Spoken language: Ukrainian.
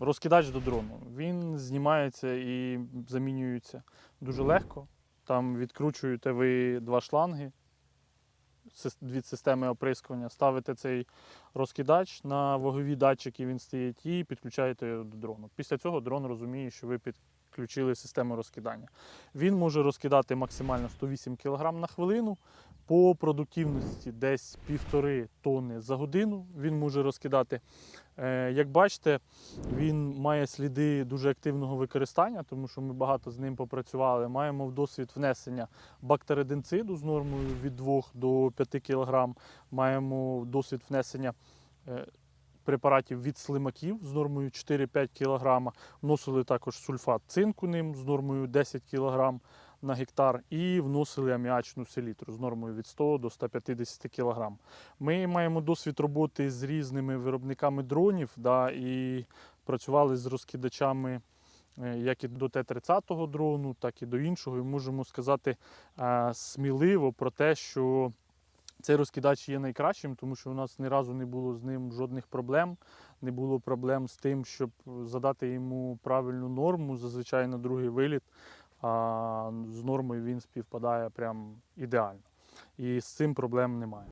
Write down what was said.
Розкидач до дрону. Він знімається і замінюється дуже легко. Там відкручуєте ви два шланги від системи оприскування, ставите цей розкидач на вагові датчики, він стоїть, і підключаєте його до дрону. Після цього дрон розуміє, що ви підключили систему розкидання. Він може розкидати максимально 108 кг на хвилину. По продуктивності десь півтори тонни за годину він може розкидати. Е, Як бачите, він має сліди дуже активного використання, тому що ми багато з ним попрацювали. Маємо в досвід внесення бактеридинциду з нормою від 2 до 5 кг. Маємо досвід внесення е, препаратів від слимаків з нормою 4-5 кг. Вносили також сульфат цинку ним з нормою 10 кг на гектар і вносили аміачну селітру з нормою від 100 до 150 кг. Ми маємо досвід роботи з різними виробниками дронів да, і працювали з розкидачами е, як і до Т-30 дрону, так і до іншого. І можемо сказати е, сміливо про те, що цей розкидач є найкращим, тому що у нас ні разу не було з ним жодних проблем. Не було проблем з тим, щоб задати йому правильну норму, зазвичай на другий виліт. А з нормою він співпадає прям ідеально. І з цим проблем немає.